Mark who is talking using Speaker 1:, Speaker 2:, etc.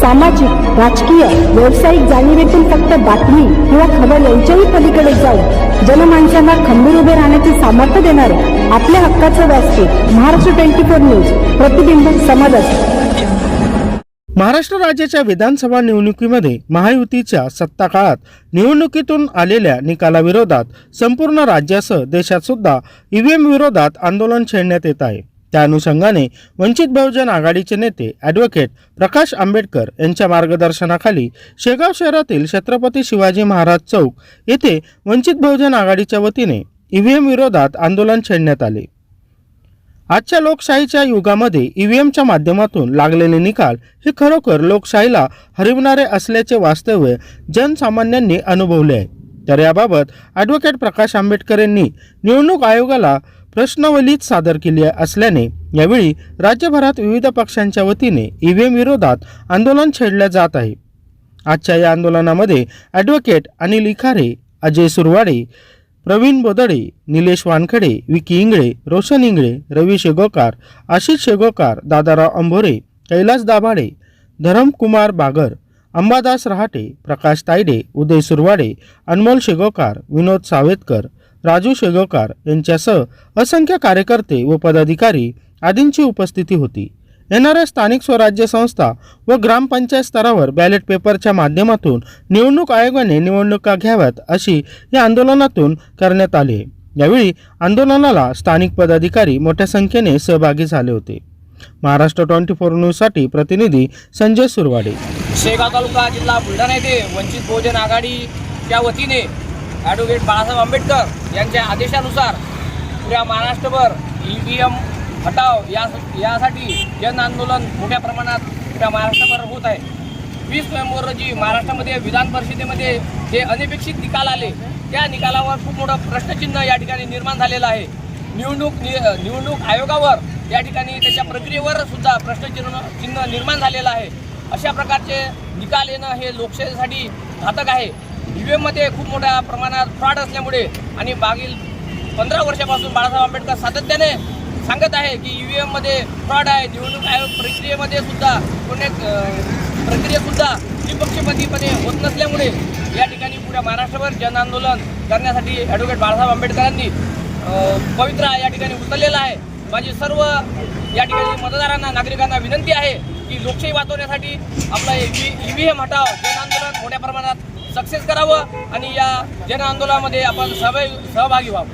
Speaker 1: सामाजिक राजकीय व्यावसायिक जाणीवेतून फक्त बातमी किंवा खबर यांच्याही पलीकडे जाऊन जनमानसांना खंबीर उभे राहण्याचे सामर्थ्य देणारे आपल्या हक्काचं व्यासपीठ महाराष्ट्र ट्वेंटी फोर न्यूज प्रतिबिंब समाजात
Speaker 2: महाराष्ट्र राज्याच्या विधानसभा निवडणुकीमध्ये महायुतीच्या सत्ता काळात निवडणुकीतून आलेल्या निकालाविरोधात संपूर्ण राज्यासह देशात सुद्धा ईव्हीएम विरोधात आंदोलन छेडण्यात येत आहे. त्या अनुषंगाने वंचित बहुजन आघाडीचे नेते ॲडव्होकेट प्रकाश आंबेडकर यांच्या मार्गदर्शनाखाली शेगाव शहरातील छत्रपती शिवाजी महाराज चौक येथे वंचित बहुजन आघाडीच्या वतीने ईव्हीएम विरोधात आंदोलन छेडण्यात आले. आजच्या लोकशाहीच्या युगामध्ये ईव्हीएमच्या माध्यमातून लागलेले निकाल हे खरोखर लोकशाहीला हरविणारे असल्याचे वास्तव्य जनसामान्यांनी अनुभवले आहे. तर याबाबत ॲडव्होकेट प्रकाश आंबेडकर यांनी निवडणूक आयोगाला प्रश्नावलीत सादर केली असल्याने यावेळी राज्यभरात विविध पक्षांच्या वतीने ईव्हीएम विरोधात आंदोलन छेडले जात आहे. आजच्या या आंदोलनामध्ये ॲडव्होकेट अनिल इखारे अजय सुरवाडे प्रवीण बोदडे निलेश वानखडे विकी इंगळे रोशन इंगळे रवी शेगोकार आशिष शेगोकार दादाराव अंभोरे कैलास दाभाडे धरमकुमार बागर अंबादास रहाटे प्रकाश तायडे उदय सुरवाडे अनमोल शेगोकार विनोद सावेतकर राजू शेगावकार यांच्यासह असंख्य कार्यकर्ते व पदाधिकारी आदींची उपस्थिती होती. येणाऱ्या स्थानिक स्वराज्य संस्था व ग्रामपंचायत स्तरावर बॅलेट पेपरच्या माध्यमातून निवडणूक आयोगाने निवडणुका घ्याव्यात अशी या आंदोलनातून करण्यात आली. यावेळी आंदोलनाला स्थानिक पदाधिकारी मोठ्या संख्येने सहभागी झाले होते. महाराष्ट्र ट्वेंटी फोर न्यूजसाठी प्रतिनिधी संजय सुरवाडे.
Speaker 3: शेगाव तालुका जिल्हा बुलढाणा येथे वंचित बहुजन आघाडीच्या वतीने ॲडव्होकेट बाळासाहेब आंबेडकर यांच्या आदेशानुसार पुऱ्या महाराष्ट्रभर ई व्ही एम हटाव या यासाठी जन आंदोलन मोठ्या प्रमाणात पुऱ्या महाराष्ट्रभर होत आहे. वीस नोव्हेंबर रोजी महाराष्ट्रामध्ये विधान परिषदेमध्ये जे अनपेक्षित निकाल आले त्या निकालावर खूप मोठं प्रश्नचिन्ह या ठिकाणी निर्माण झालेलं आहे. निवडणूक नि निवडणूक आयोगावर या ठिकाणी त्याच्या प्रक्रियेवर सुद्धा प्रश्नचिन्ह चिन्ह निर्माण झालेलं आहे. अशा प्रकारचे निकाल येणं हे लोकशाहीसाठी घातक आहे. ईव्हीएममध्ये एममध्ये खूप मोठ्या प्रमाणात फ्रॉड असल्यामुळे आणि मागील पंधरा वर्षापासून बाळासाहेब आंबेडकर सातत्याने सांगत आहे की ई व्ही एममध्ये फ्रॉड आहे निवडणूक आयोग प्रक्रियेमध्ये सुद्धा कोणी प्रक्रियेसुद्धा निपक्षपातीपणे होत नसल्यामुळे या ठिकाणी पुऱ्या महाराष्ट्रभर जन आंदोलन करण्यासाठी ॲडव्होकेट बाळासाहेब आंबेडकरांनी पवित्रा या ठिकाणी उचललेला आहे. माझी सर्व या ठिकाणी मतदारांना नागरिकांना विनंती आहे की लोकशाही वाचवण्यासाठी आपला ई व्ही एम हटाव. जन आंदोलन मोठ्या प्रमाणात सक्सेस करावं आणि या जन आंदोलनामध्ये आपण सहभागी सहभागी व्हावं.